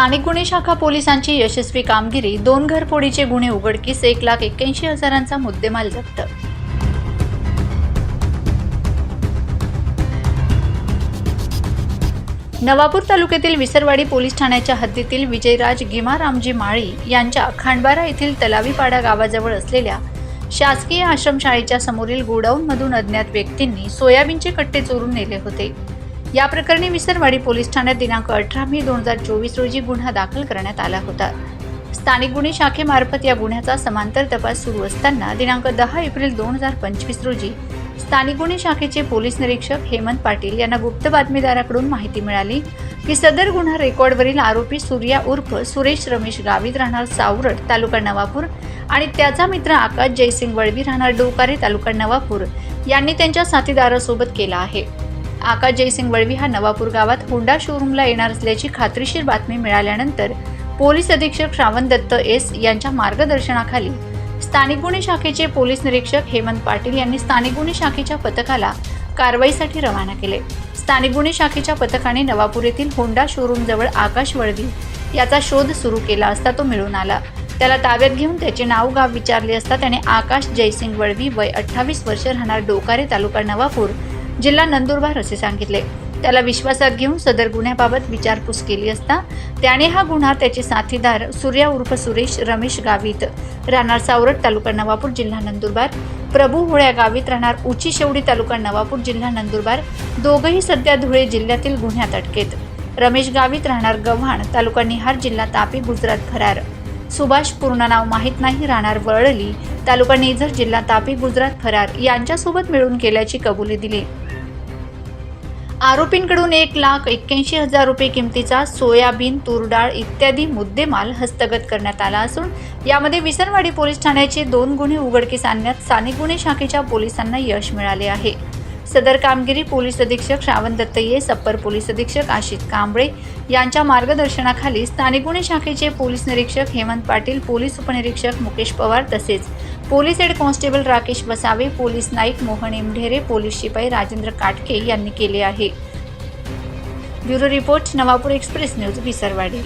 स्थानिक गुन्हे शाखा पोलिसांची यशस्वी कामगिरी दोन घरफोडीचे गुन्हे उघडकीस एक लाख एक्क्याऐंशी हजारांचा मुद्देमाल जप्त. नवापूर तालुक्यातील विसरवाडी पोलीस ठाण्याच्या हद्दीतील विजयराज गिमारामजी माळी यांच्या खांडबारा येथील तलावीपाडा गावाजवळ असलेल्या शासकीय आश्रमशाळेच्या समोरील गोडाऊनमधून अज्ञात व्यक्तींनी सोयाबीनचे कट्टे चोरून नेले होते. या प्रकरणी विसरवाडी पोलीस ठाण्यात दिनांक अठरा मे दोन हजार चोवीस रोजी गुन्हा दाखल करण्यात आला होता. स्थानिक गुन्हे शाखेमार्फत या गुन्ह्याचा समांतर तपास सुरू असताना दिनांक दहा एप्रिल दोन हजार पंचवीस रोजी स्थानिक गुन्हे शाखेचे पोलीस निरीक्षक हेमंत पाटील यांना गुप्त बातमीदाराकडून माहिती मिळाली की सदर गुन्हा रेकॉर्डवरील आरोपी सूर्या उर्फ सुरेश रमेश गावित राहणार सावरट तालुका नवापूर आणि त्याचा मित्र आकाश जयसिंग वळवी राहणार डोकारे तालुका नवापूर यांनी त्यांच्या साथीदारासोबत केला आहे. आकाश जयसिंग वळवी हा नवापूर गावात होंडा शोरूमला येणार असल्याची खात्रीशीर बातमी मिळाल्यानंतर पोलीस अधीक्षक श्रावण दत्त एस यांच्या मार्गदर्शनाखाली स्थानिक गुन्हे शाखेचे पोलीस निरीक्षक हेमंत पाटील यांनी स्थानिक गुन्हे शाखेच्या पथकाला कारवाईसाठी रवाना केले. स्थानिक गुन्हे शाखेच्या पथकाने नवापूर येथील होंडा शोरूमजवळ आकाश वळवी याचा शोध सुरू केला असता तो मिळून आला. त्याला ताब्यात घेऊन त्याचे नाव गाव विचारले असता त्याने आकाश जयसिंग वळवी वय अठ्ठावीस वर्ष राहणार डोकारे तालुका नवापूर जिल्हा नंदुरबार असे सांगितले. त्याला विश्वासात घेऊन सदर गुन्ह्याबाबत विचारपूस केली असता त्याने हा गुन्हा त्याचे साथीदार सूर्या उर्फ सुरेश रमेश गावित राहणार सावरट तालुका नवापूर जिल्हा नंदुरबार. प्रभू होळ्या गावीत राहणार उची शेवडी तालुका नवापूर जिल्हा नंदुरबार. दोघंही सध्या धुळे जिल्ह्यातील गुन्ह्यात अटकेत. रमेश गावीत राहणार गव्हाण तालुका निहार जिल्हा तापी गुजरात फरार. सुभाष पूर्ण नाव माहीत नाही राहणार वरळली तालुका नेझर जिल्हा तापी गुजरात फरार. यांच्यासोबत मिळून केल्याची कबुली दिली. आरोपींकडून एक लाख एक्क्याऐंशी हजार रुपये किमतीचा सोयाबीन तूरडाळ इत्यादी मुद्देमाल हस्तगत करण्यात आला असून यामध्ये विसरवाडी पोलीस ठाण्याचे दोन गुन्हे उघडकीस आणण्यात स्थानिक गुन्हे शाखेच्या पोलिसांना यश मिळाले आहे. सदर कामगिरी पोलीस अधीक्षक श्रावण दत्तये सप्पर पोलीस अधीक्षक आशित कांबळे यांच्या मार्गदर्शनाखाली स्थानिक गुन्हे शाखेचे पोलीस निरीक्षक हेमंत पाटील पोलीस उपनिरीक्षक मुकेश पवार तसेच police head constable Rakesh Vasave police Naik Mohan एमढेरे police शिपाई राजेंद्र काटके यांनी केले आहे. Bureau report Navapur express news Visarwadi.